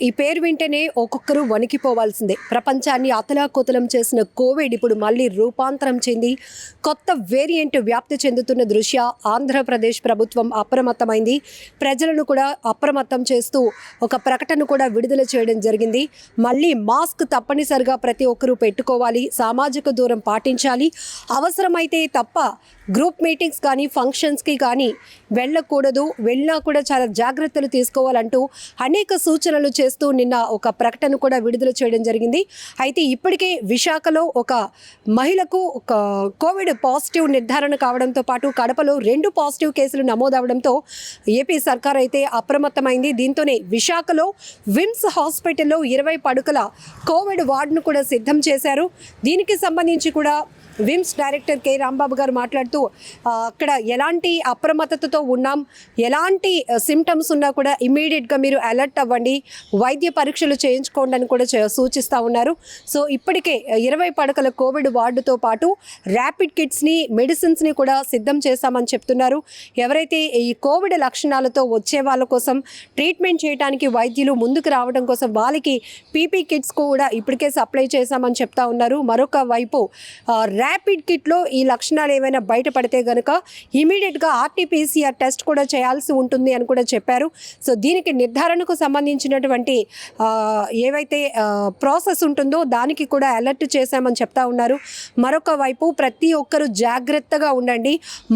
ఈ పేరు వింటేనే ఒక్కొక్కరు వణికిపోవాల్సిందే. ప్రపంచాన్ని అతలాకుతలం చేసిన కోవిడ్ ఇప్పుడు మళ్ళీ రూపాంతరం చెంది కొత్త వేరియంట్ వ్యాప్తి చెందుతున్న దృష్ట్యా ఆంధ్రప్రదేశ్ ప్రభుత్వం అప్రమత్తమైంది. ప్రజలను కూడా అప్రమత్తం చేస్తూ ఒక ప్రకటన కూడా విడుదల చేయడం జరిగింది. మళ్ళీ మాస్క్ తప్పనిసరిగా ప్రతి ఒక్కరూ పెట్టుకోవాలి సామాజిక దూరం పాటించాలి. అవసరమైతే తప్ప గ్రూప్ మీటింగ్స్ కానీ ఫంక్షన్స్కి కానీ వెళ్ళకూడదు. వెళ్ళినా కూడా చాలా జాగ్రత్తలు తీసుకోవాలంటూ అనేక సూచనలు చేస్తూ నిన్న ఒక ప్రకటన కూడా విడుదల చేయడం జరిగింది. అయితే ఇప్పటికే విశాఖలో ఒక మహిళకు ఒక కోవిడ్ పాజిటివ్ నిర్ధారణ కావడంతో పాటు కడపలో రెండు పాజిటివ్ కేసులు నమోదవడంతో ఏపీ సర్కార్ అయితే అప్రమత్తమైంది. దీంతోనే విశాఖలో విమ్స్ హాస్పిటల్లో ఇరవై పడుకల కోవిడ్ వార్డును కూడా సిద్ధం చేశారు. దీనికి సంబంధించి కూడా విమ్స్ డైరెక్టర్ కె రాంబాబు గారు మాట్లాడుతూ అక్కడ ఎలాంటి అప్రమత్తతతో ఉన్నాం ఎలాంటి సిమ్టమ్స్ ఉన్నా కూడా ఇమీడియట్గా మీరు అలర్ట్ అవ్వండి వైద్య పరీక్షలు చేయించుకోండి అని కూడా సూచిస్తూ ఉన్నారు. సో ఇప్పటికే ఇరవై పడకల కోవిడ్ వార్డుతో పాటు ర్యాపిడ్ కిట్స్ని మెడిసిన్స్ని కూడా సిద్ధం చేశామని చెప్తున్నారు. ఎవరైతే ఈ కోవిడ్ లక్షణాలతో వచ్చే వాళ్ళ కోసం ట్రీట్మెంట్ చేయడానికి వైద్యులు ముందుకు రావడం కోసం వాళ్ళకి పీపీ కిట్స్ కూడా ఇప్పటికే సప్లై చేశామని చెప్తా ఉన్నారు. మరొక వైపు ర్యాపిడ్ కిట్లో ఈ లక్షణాలు ఏమైనా బయటపడితే గనుక ఇమీడియట్గా ఆర్టీపీసీఆర్ టెస్ట్ కూడా చేయాల్సి ఉంటుంది అని కూడా చెప్పారు. సో దీనికి నిర్ధారణకు సంబంధించినటువంటి ఏవైతే ప్రాసెస్ ఉంటుందో దానికి కూడా అలర్ట్ చేశామని చెప్తా ఉన్నారు. మరొక వైపు ప్రతి ఒక్కరూ జాగ్రత్తగా ఉండండి.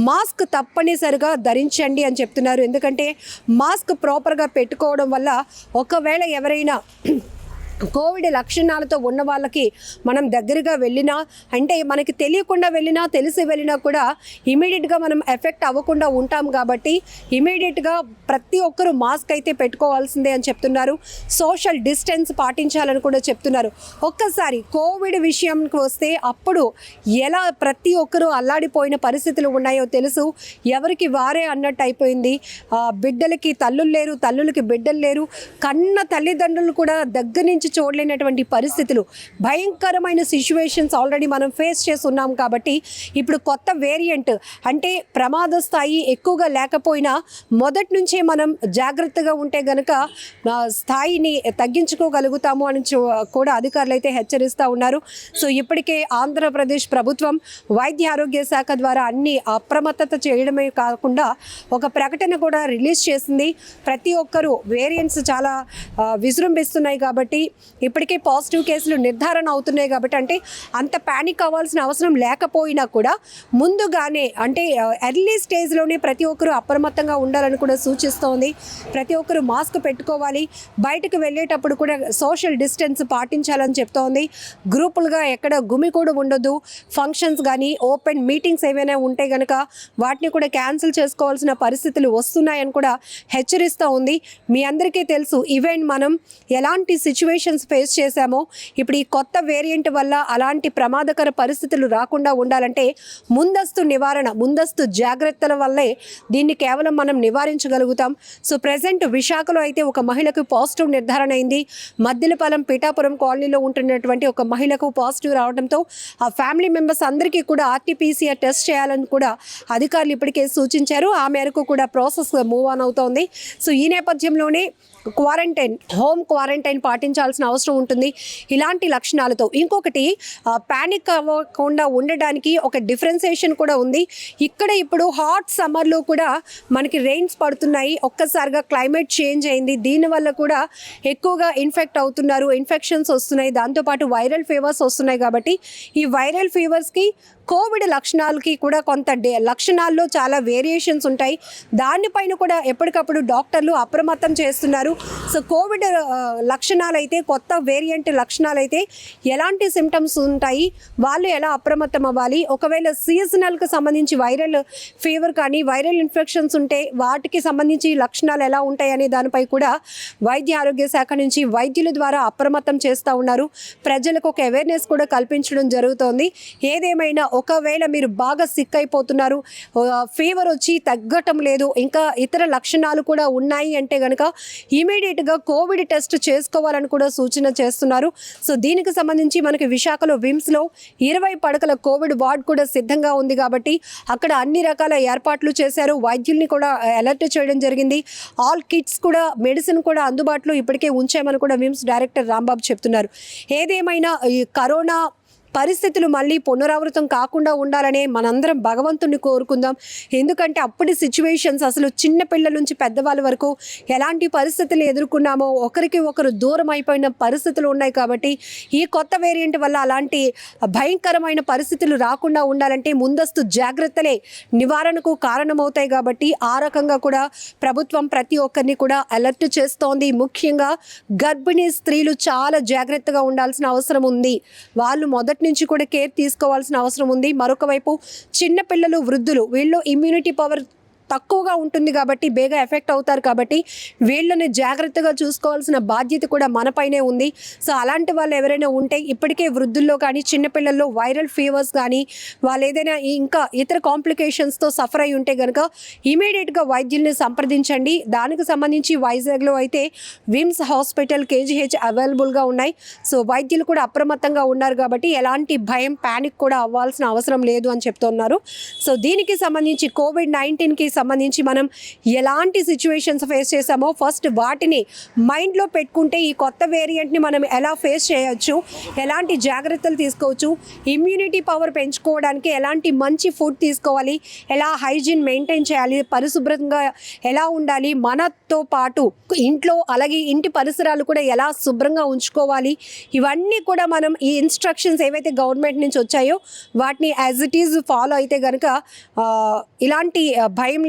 మాస్క్ తప్పనిసరిగా ధరించండి అని చెప్తున్నారు. ఎందుకంటే మాస్క్ ప్రాపర్గా పెట్టుకోవడం వల్ల ఒకవేళ ఎవరైనా కోవిడ్ లక్షణాలతో ఉన్న వాళ్ళకి మనం దగ్గరగా వెళ్ళినా అంటే మనకి తెలియకుండా వెళ్ళినా తెలిసి వెళ్ళినా కూడా ఇమీడియట్గా మనం ఎఫెక్ట్ అవ్వకుండా ఉంటాం కాబట్టి ఇమీడియట్గా ప్రతి ఒక్కరూ మాస్క్ అయితే పెట్టుకోవాల్సిందే అని చెప్తున్నారు. సోషల్ డిస్టెన్స్ పాటించాలని కూడా చెప్తున్నారు. ఒక్కసారి కోవిడ్ విషయంకి వస్తే అప్పుడు ఎలా ప్రతి ఒక్కరూ అల్లాడిపోయిన పరిస్థితులు ఉన్నాయో తెలుసు. ఎవరికి వారే అన్నట్టు అయిపోయింది. బిడ్డలకి తల్లులు లేరు తల్లులకి బిడ్డలు లేరు. కన్న తల్లిదండ్రులు కూడా దగ్గర నుంచి చూడలేనటువంటి పరిస్థితులు. భయంకరమైన సిచ్యువేషన్స్ ఆల్రెడీ మనం ఫేస్ చేసి ఉన్నాం కాబట్టి ఇప్పుడు కొత్త వేరియంట్ అంటే ప్రమాద స్థాయి ఎక్కువగా లేకపోయినా మొదటి నుంచే మనం జాగ్రత్తగా ఉంటే గనక స్థాయిని తగ్గించుకోగలుగుతాము అని చూ- కూడా అధికారులు అయితే హెచ్చరిస్తూ ఉన్నారు. సో ఇప్పటికే ఆంధ్రప్రదేశ్ ప్రభుత్వం వైద్య ఆరోగ్య శాఖ ద్వారా అన్ని అప్రమత్తత చేయడమే కాకుండా ఒక ప్రకటన కూడా రిలీజ్ చేసింది. ప్రతి ఒక్కరూ వేరియంట్స్ చాలా విజృంభిస్తున్నాయి కాబట్టి ఇప్పటికే పాజిటివ్ కేసులు నిర్ధారణ అవుతున్నాయి కాబట్టి అంటే అంత ప్యానిక్ అవ్వాల్సిన అవసరం లేకపోయినా కూడా ముందుగానే అంటే ఎర్లీ స్టేజ్లోనే ప్రతి ఒక్కరూ అప్రమత్తంగా ఉండాలని కూడా సూచిస్తోంది. ప్రతి ఒక్కరూ మాస్క్ పెట్టుకోవాలి. బయటకు వెళ్ళేటప్పుడు కూడా సోషల్ డిస్టెన్స్ పాటించాలని చెప్తోంది. గ్రూపులుగా ఎక్కడ గుమి కూడా ఉండదు. ఫంక్షన్స్ కానీ ఓపెన్ మీటింగ్స్ ఏవైనా ఉంటే కనుక వాటిని కూడా క్యాన్సిల్ చేసుకోవాల్సిన పరిస్థితులు వస్తున్నాయని కూడా హెచ్చరిస్తూ ఉంది మీ అందరికీ తెలుసు ఈవెంట్ మనం ఎలాంటి సిచ్యువేషన్స్ ఫేస్ చేశామో. ఇప్పుడు ఈ కొత్త వేరియంట్ వల్ల అలాంటి ప్రమాదకర పరిస్థితులు రాకుండా ఉండాలంటే ముందస్తు నివారణ ముందస్తు జాగ్రత్తల వల్లే దీన్ని కేవలం మనం నివారించగలుగుతాం. సో ప్రజెంట్ విశాఖలో అయితే ఒక మహిళకు పాజిటివ్ నిర్ధారణ అయింది. మద్దిలపాలెం పీఠాపురం కాలనీలో ఉంటున్నటువంటి ఒక మహిళకు పాజిటివ్ రావడంతో ఆ ఫ్యామిలీ మెంబర్స్ అందరికీ కూడా ఆర్టీపీసీఆర్ టెస్ట్ చేయాలని కూడా అధికారులు ఇప్పటికే సూచించారు. ఆ మేరకు కూడా ప్రాసెస్ మూవ్ ఆన్ అవుతోంది. సో ఈ నేపథ్యంలోనే క్వారంటైన్ హోమ్ క్వారంటైన్ పాటించాల్సిన అవసరం ఉంటుంది. ఇలాంటి లక్షణాలతో ఇంకొకటి ప్యానిక్ అవ్వకుండా ఉండడానికి ఒక డిఫరెన్సేషన్ కూడా ఉంది. ఇక్కడ ఇప్పుడు హాట్ సమ్మర్లో కూడా మనకి రెయిన్స్ పడుతున్నాయి. ఒక్కసారిగా క్లైమేట్ చేంజ్ అయింది. దీనివల్ల కూడా ఎక్కువగా ఇన్ఫెక్ట్ అవుతున్నారు. ఇన్ఫెక్షన్స్ వస్తున్నాయి. దాంతోపాటు వైరల్ ఫీవర్స్ వస్తున్నాయి కాబట్టి ఈ వైరల్ ఫీవర్స్కి కోవిడ్ లక్షణాలకి కూడా కొంత డే లక్షణాల్లో చాలా వేరియేషన్స్ ఉంటాయి. దానిపైన కూడా ఎప్పటికప్పుడు డాక్టర్లు అప్రమత్తం చేస్తున్నారు. సో కోవిడ్ లక్షణాలైతే కొత్త వేరియంట్ లక్షణాలైతే ఎలాంటి సిమ్టమ్స్ ఉంటాయి? వాళ్ళు ఎలా అప్రమత్తం అవ్వాలి? ఒకవేళ సీజనల్కి సంబంధించి వైరల్ ఫీవర్ కానీ వైరల్ ఇన్ఫెక్షన్స్ ఉంటే వాటికి సంబంధించి లక్షణాలు ఎలా ఉంటాయి అనే దానిపై కూడా వైద్య ఆరోగ్య శాఖ నుంచి వైద్యుల ద్వారా అప్రమత్తం చేస్తూ ఉన్నారు. ప్రజలకు ఒక అవేర్నెస్ కూడా కల్పించడం జరుగుతోంది. ఏదేమైనా ఒకవేళ మీరు బాగా సిక్ అయిపోతున్నారు ఫీవర్ వచ్చి తగ్గటం లేదు ఇంకా ఇతర లక్షణాలు కూడా ఉన్నాయి అంటే కనుక ఇమీడియట్గా కోవిడ్ టెస్ట్ చేసుకోవాలని కూడా సూచన చేస్తున్నారు. సో దీనికి సంబంధించి మనకి విశాఖలో విమ్స్లో ఇరవై పడకల కోవిడ్ వార్డ్ కూడా సిద్ధంగా ఉంది కాబట్టి అక్కడ అన్ని రకాల ఏర్పాట్లు చేశారు. వైద్యుల్ని కూడా అలర్ట్ చేయడం జరిగింది. ఆల్ కిట్స్ కూడా మెడిసిన్ కూడా అందుబాటులో ఇప్పటికే ఉంచామని కూడా విమ్స్ డైరెక్టర్ రాంబాబు చెప్తున్నారు. ఏదేమైనా ఈ కరోనా పరిస్థితులు మళ్ళీ పునరావృతం కాకుండా ఉండాలనే మనందరం భగవంతుని కోరుకుందాం. ఎందుకంటే అప్పటి సిచ్యువేషన్స్ అసలు చిన్న పిల్లల నుంచి పెద్దవాళ్ళ వరకు ఎలాంటి పరిస్థితులు ఎదుర్కొన్నామో ఒకరికి ఒకరు దూరం అయిపోయిన పరిస్థితులు ఉన్నాయి కాబట్టి ఈ కొత్త వేరియంట్ వల్ల అలాంటి భయంకరమైన పరిస్థితులు రాకుండా ఉండాలంటే ముందస్తు జాగ్రత్తలే నివారణకు కారణమవుతాయి కాబట్టి ఆ రకంగా కూడా ప్రభుత్వం ప్రతి ఒక్కరిని కూడా అలర్ట్ చేస్తోంది. ముఖ్యంగా గర్భిణీ స్త్రీలు చాలా జాగ్రత్తగా ఉండాల్సిన అవసరం ఉంది. వాళ్ళు మొదటి నుంచి కూడా కేర్ తీసుకోవాల్సిన అవసరం ఉంది. మరొక వైపు చిన్న పిల్లలు వృద్ధులు వీళ్ళు ఇమ్యూనిటీ పవర్ తక్కువగా ఉంటుంది కాబట్టి బేగా ఎఫెక్ట్ అవుతారు కాబట్టి వీళ్ళని జాగ్రత్తగా చూసుకోవాల్సిన బాధ్యత కూడా మనపైనే ఉంది. సో అలాంటి వాళ్ళు ఎవరైనా ఉంటే ఇప్పటికే వృద్ధుల్లో కానీ చిన్నపిల్లల్లో వైరల్ ఫీవర్స్ కానీ వాళ్ళు ఏదైనా ఇంకా ఇతర కాంప్లికేషన్స్తో సఫర్ అయి ఉంటే కనుక ఇమీడియట్గా వైద్యుల్ని సంప్రదించండి. దానికి సంబంధించి వైజాగ్లో అయితే విమ్స్ హాస్పిటల్ కేజీహెచ్ అవైలబుల్గా ఉన్నాయి. సో వైద్యులు కూడా అప్రమత్తంగా ఉన్నారు కాబట్టి ఎలాంటి భయం ప్యానిక్ కూడా అవ్వాల్సిన అవసరం లేదు అని చెప్తున్నారు. సో దీనికి సంబంధించి కోవిడ్ నైన్టీన్కి సంబంధించి మనం ఎలాంటి సిచ్యువేషన్స్ ఫేస్ చేసామో ఫస్ట్ వాటిని మైండ్లో పెట్టుకుంటే ఈ కొత్త వేరియంట్ని మనం ఎలా ఫేస్ చేయొచ్చు ఎలాంటి జాగ్రత్తలు తీసుకోవచ్చు ఇమ్యూనిటీ పవర్ పెంచుకోవడానికి ఎలాంటి మంచి ఫుడ్ తీసుకోవాలి ఎలా హైజీన్ మెయింటైన్ చేయాలి పరిశుభ్రంగా ఎలా ఉండాలి మనతో పాటు ఇంట్లో అలాగే ఇంటి పరిసరాలు కూడా ఎలా శుభ్రంగా ఉంచుకోవాలి ఇవన్నీ కూడా మనం ఈ ఇన్స్ట్రక్షన్స్ ఏవైతే గవర్నమెంట్ నుంచి వచ్చాయో వాటిని యాజ్ ఇట్ ఈజ్ ఫాలో అయితే కనుక ఇలాంటి భయం